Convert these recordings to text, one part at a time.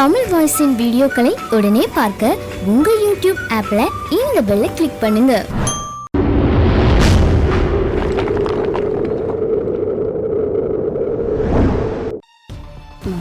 தமிழ் வாய்ஸின் வீடியோக்களை உடனே பார்க்க உங்கள் யூடியூப் ஆப்பில் இந்த பெல்லை கிளிக் பண்ணுங்க.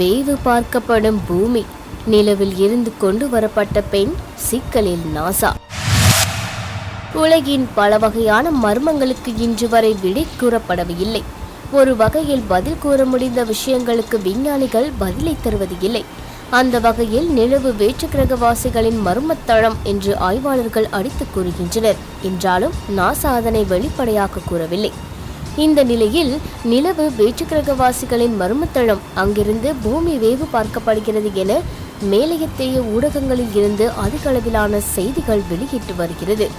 வேவு பார்க்கப்படும் பூமி நிலவில் இருந்து கொண்டு வரப்பட்ட பெண் சிக்கலில் நாசா. உலகின் பல வகையான மர்மங்களுக்கு இன்று வரை விடை கூறப்படவில்லை. ஒரு வகையில் பதில் கூற முடிந்த விஷயங்களுக்கு விஞ்ஞானிகள் பதிலை தருவது இல்லை அந்த வகையில் நிலவு வேற்றுக்கிரகவாசிகளின் மர்மத்தளம் என்று ஆய்வாளர்கள் அடித்துக் கூறுகின்றனர். என்றாலும் நாசா அதனை வெளிப்படையாக கூறவில்லை. இந்த நிலையில் நிலவு வேற்றுக்கிரகவாசிகளின் மர்மத்தளம் அங்கிருந்து பூமி வேவு பார்க்கப்படுகிறது என மேலையத்தேய ஊடகங்களில் இருந்து அதிக அளவிலான செய்திகள் வெளியிட்டு வருகிறது.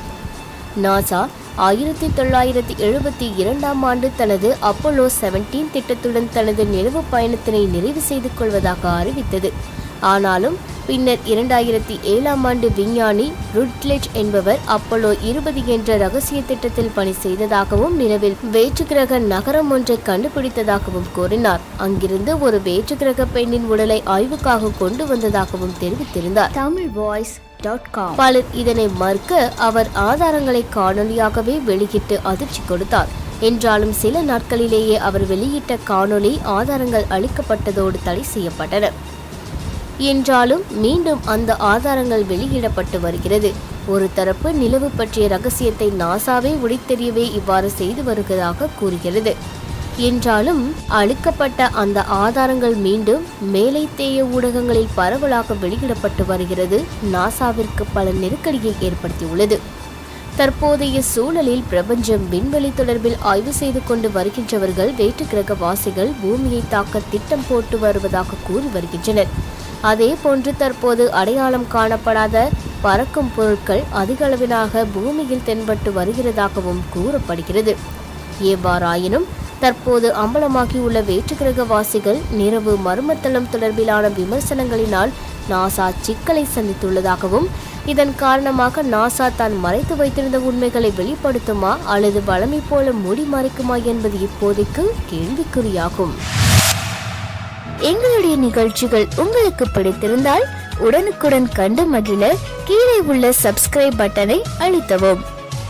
நாசா ஆயிரத்தி தொள்ளாயிரத்தி எழுபத்தி இரண்டாம் ஆண்டு தனது அப்போலோ செவன்டீன் திட்டத்துடன் தனது நிலவு பயணத்தினை நிறைவு செய்து கொள்வதாக அறிவித்தது. ஆனாலும் பின்னர் இரண்டாயிரத்தி ஏழாம் ஆண்டு விஞ்ஞானி ருட்லெட் என்பவர் அப்போலோ இருபது என்ற ரகசிய திட்டத்தில் பணி செய்ததாகவும் நிலவில் வேற்றுக்கிரக நகரம் ஒன்றை கண்டுபிடித்ததாகவும் கூறினார். அங்கிருந்து ஒரு வேற்றுக்கிரக பெண்ணின் உடலை ஆய்வுக்காக கொண்டு வந்ததாகவும் தெரிவித்திருந்தார். தமிழ் வாய்ஸ் டாட் காம் பலர் இதனை மறுக்க அவர் ஆதாரங்களை காணொலியாகவே வெளியிட்டு அதிர்ச்சி கொடுத்தார். என்றாலும் சில நாட்களிலேயே அவர் வெளியிட்ட காணொளி ஆதாரங்கள் அளிக்கப்பட்டதோடு தடை செய்யப்பட்டன. என்றாலும் மீண்டும் அந்த ஆதாரங்கள் வெளியிடப்பட்டு வருகிறது. ஒரு தரப்பு நிலவு பற்றிய ரகசியத்தை நாசாவே உடைத்தெறியவே இவ்வாறு செய்து வருவதாக கூறுகிறது. என்றாலும் அழிக்கப்பட்ட அந்த ஆதாரங்கள் மீண்டும் மேலை தேய ஊடகங்களில் பரவலாக வெளியிடப்பட்டு வருகிறது. நாசாவிற்கு பல நெருக்கடியை ஏற்படுத்தியுள்ளது. தற்போதைய சூழலில் பிரபஞ்சம் விண்வெளி தொடர்பில் ஆய்வு செய்து கொண்டு வருகின்றவர்கள் வேற்றுக்கிரக வாசிகள் பூமியை தாக்க திட்டம் போட்டு வருவதாக கூறி வருகின்றனர். அதே போன்று தற்போது அடையாளம் காணப்படாத பறக்கும் பொருட்கள் அதிக அளவிலாக பூமியில் தென்பட்டு வருகிறதாகவும் கூறப்படுகிறது. எவ்வாறாயினும் தற்போது அம்பலமாகியுள்ள வேற்றுக்கிரகவாசிகள் நிறவு மர்மத்தளம் தொடர்பிலான விமர்சனங்களினால் நாசா சிக்கலை சந்தித்துள்ளதாகவும் இதன் காரணமாக நாசா தான் மறைத்து வைத்திருந்த உண்மைகளை வெளிப்படுத்துமா அல்லது வளமை போல மூடி மறைக்குமா என்பது இப்போதைக்கு கேள்விக்குறியாகும். எங்களுடைய நிகழ்ச்சிகள் உங்களுக்கு பிடித்திருந்தால் உடனுக்குடன் கண்டு மகிழ கீழே உள்ள சப்ஸ்கிரைப் பட்டனை அழுத்தவும்.